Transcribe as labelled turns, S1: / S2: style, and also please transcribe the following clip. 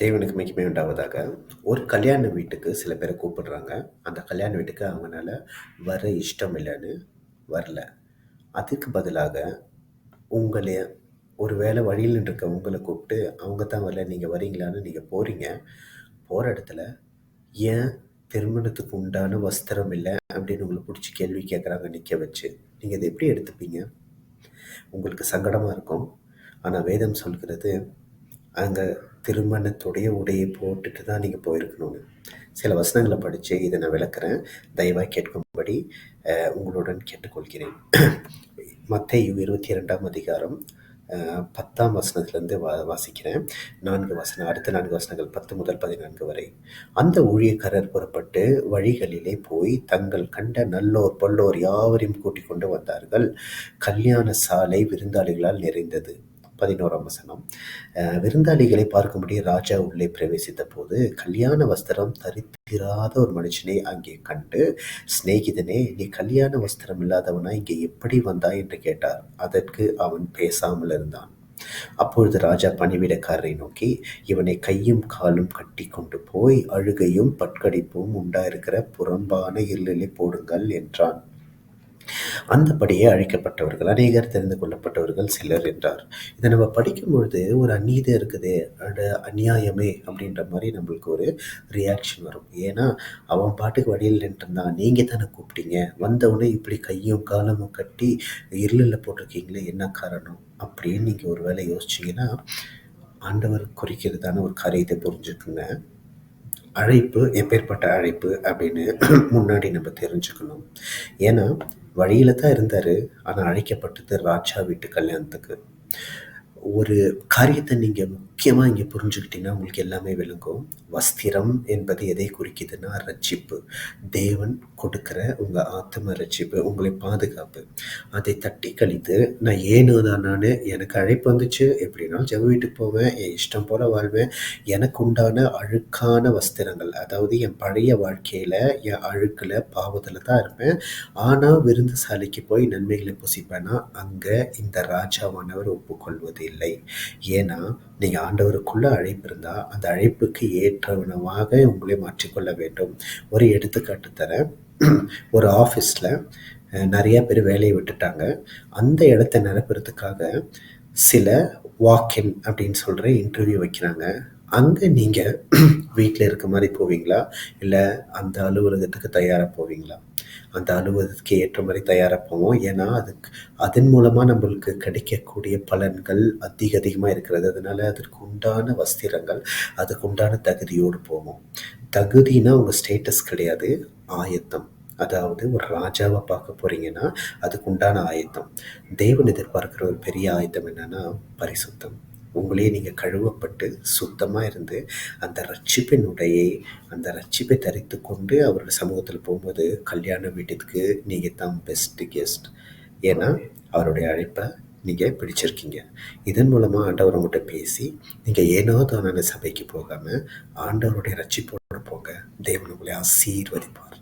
S1: தேவனுக்கு மகிமை உண்டாவதாக. ஒரு கல்யாண வீட்டுக்கு சில பேரை கூப்பிடுறாங்க. அந்த கல்யாண வீட்டுக்கு அவங்களால வர இஷ்டம் இல்லைன்னு வரல. அதுக்கு பதிலாக உங்களை ஒரு வேளை வழியில் இருக்க உங்களை கூப்பிட்டு அவங்க தான் வரல நீங்கள் வரீங்களான்னு நீங்கள் போகிறீங்க போகிற இடத்துல ஏன் திருமணத்துக்கு உண்டான வஸ்திரம் இல்லை அப்படின்னு உங்களை பிடிச்சி கேள்வி கேட்குறாங்க நிற்க வச்சு. நீங்கள் இதை எப்படி எடுத்துப்பீங்க? உங்களுக்கு சங்கடமாக இருக்கும். ஆனால் வேதம் சொல்கிறது அங்கே திருமணத்துடைய உடையை போட்டுட்டு தான் நீங்கள் போயிருக்கணும்னு. சில வசனங்களை படித்து இதை நான் விளக்குறேன். தயவாக கேட்கும்படி உங்களுடன் கேட்டுக்கொள்கிறேன். மத்தேயு இருபத்தி இரண்டாம் அதிகாரம் பத்தாம் வசனத்திலேருந்து வா வாசிக்கிறேன். நான்கு வசனம் அடுத்த நான்கு வசனங்கள் பத்து முதல் பதினான்கு வரை. அந்த ஊழியக்காரர் புறப்பட்டு வழிகளிலே போய் தங்கள் கண்ட நல்லோர் பொல்லோர் யாவரையும் கூட்டிக் கொண்டு வந்தார்கள். கல்யாண சாலை விருந்தாளிகளால் நிறைந்தது. பதினோராம் வசனம். விருந்தாளிகளை பார்க்கும்படி ராஜா உள்ளே பிரவேசித்த போது கல்யாண வஸ்திரம் தரித்திராத ஒரு மனுஷனை அங்கே கண்டு சிநேகிதனே நீ கல்யாண வஸ்திரம் இல்லாதவனா? இங்கே எப்படி வந்தாய் என்று கேட்டார். அதற்கு அவன் பேசாமல் இருந்தான். அப்பொழுது ராஜா பணிவிடக்காரரை நோக்கி இவனை கையும் காலும் கட்டி கொண்டு போய் அழுகையும் பட்கடிப்பும் உண்டாயிருக்கிற புறம்பான இருளிலே போடுங்கள் என்றான். அந்தபடியே அழைக்கப்பட்டவர்கள் அநேகர் தெரிந்து கொள்ளப்பட்டவர்கள் சிலர் என்றார். இதை நம்ம படிக்கும் பொழுது ஒரு அநீதி இருக்குது அட அநியாயமே அப்படின்ற மாதிரி நம்மளுக்கு ஒரு ரியாக்ஷன் வரும். ஏன்னா அவன் பாட்டுக்கு வழியில் நின்றுருந்தான் நீங்கள் தானே கூப்பிட்டீங்க வந்தவுடனே இப்படி கையும் காலமும் கட்டி இருளில் போட்டிருக்கீங்களே என்ன காரணம் அப்படின்னு நீங்கள் ஒரு வேளை யோசிச்சிங்கன்னா ஆண்டவர் குறிக்கிறதான ஒரு காரியத்தை புரிஞ்சுக்குங்க. அழைப்பு எப்பேற்பட்ட அழைப்பு அப்படின்னு முன்னாடி நம்ம தெரிஞ்சுக்கணும். ஏன்னா வழியில தான் இருந்தார். ஆனால் அழைக்கப்பட்டது ராஜா வீட்டு கல்யாணத்துக்கு. ஒரு காரியத்தை நீங்கள் முக்கியமாக இங்கே புரிஞ்சுக்கிட்டீங்கன்னா உங்களுக்கு எல்லாமே விளங்கும். வஸ்திரம் என்பது எதை குறிக்குதுன்னா ரட்சிப்பு. தேவன் கொடுக்குற உங்கள் ஆத்ம ரட்சிப்பு உங்களை பாதுகாப்பு. அதை தட்டி கழித்து நான் ஏனோ நான்? எனக்கு அழைப்பு வந்துச்சு. எப்படினாலும் ஜெப வீட்டுக்கு போவேன். என் இஷ்டம் போல் வாழ்வேன். எனக்கு உண்டான அழுக்கான வஸ்திரங்கள் அதாவது என் பழைய வாழ்க்கையில் என் அழுக்கில் பாவத்தில் தான் இருப்பேன். ஆனால் விருந்துசாலைக்கு போய் நன்மைகளை புசிப்பேன்னா அங்கே இந்த ராஜாவானவர் ஒப்புக்கொள்வது இல்லை இல்லை. ஏன்னா நீங்கள் ஆண்டவருக்குள்ள அழைப்பு இருந்தால் அந்த அழைப்புக்கு ஏற்றவனமாக உங்களை மாற்றிக்கொள்ள வேண்டும். ஒரு எடுத்துக்காட்டு தரேன். ஒரு ஆஃபீஸில் நிறையா பேர் வேலையை விட்டுட்டாங்க. அந்த இடத்த நிரப்புறதுக்காக சில வாக்கின் அப்படின்னு சொல்கிற இன்டர்வியூ வைக்கிறாங்க. அங்கே நீங்கள் வீட்டில் இருக்க மாதிரி போவீங்களா? இல்லை அந்த அலுவலகத்துக்கு தயாராக போவீங்களா? அந்த அனுபவத்துக்கு ஏற்ற மாதிரி தயாராக போவோம் ஏன்னா அதுக்கு அதன் மூலமாக நம்மளுக்கு கிடைக்கக்கூடிய பலன்கள் அதிக அதிகமாக இருக்கிறது. அதனால அதற்கு உண்டான வஸ்திரங்கள் அதுக்கு உண்டான தகுதியோடு போவோம் தகுதினா உங்கள் ஸ்டேட்டஸ் கிடையாது. ஆயத்தம். அதாவது ஒரு ராஜாவை பார்க்க போறீங்கன்னா அதுக்கு உண்டான ஆயத்தம். தேவன் எதிர்பார்க்கிற ஒரு பெரிய ஆயத்தம் என்னன்னா பரிசுத்தம். உங்களே நீங்கள் கழுவப்பட்டு சுத்தமாக இருந்து அந்த ரட்சிப்பின் உடையை அந்த ரட்சிப்பை தரித்து கொண்டு அவரோட சமூகத்தில் போகும்போது கல்யாண வீட்டுக்கு நீங்கள் தான் பெஸ்ட் கெஸ்ட் ஏன்னா அவருடைய அழைப்பை நீங்கள் பிடிச்சிருக்கீங்க. இதன் மூலமாக ஆண்டவர் உங்கள்கிட்ட பேசி நீங்கள் ஏனோ தானான சபைக்கு போகாமல் ஆண்டவருடைய ரட்சிப்போடு போங்க. தேவன் உங்களை ஆசீர்வதிப்பார்.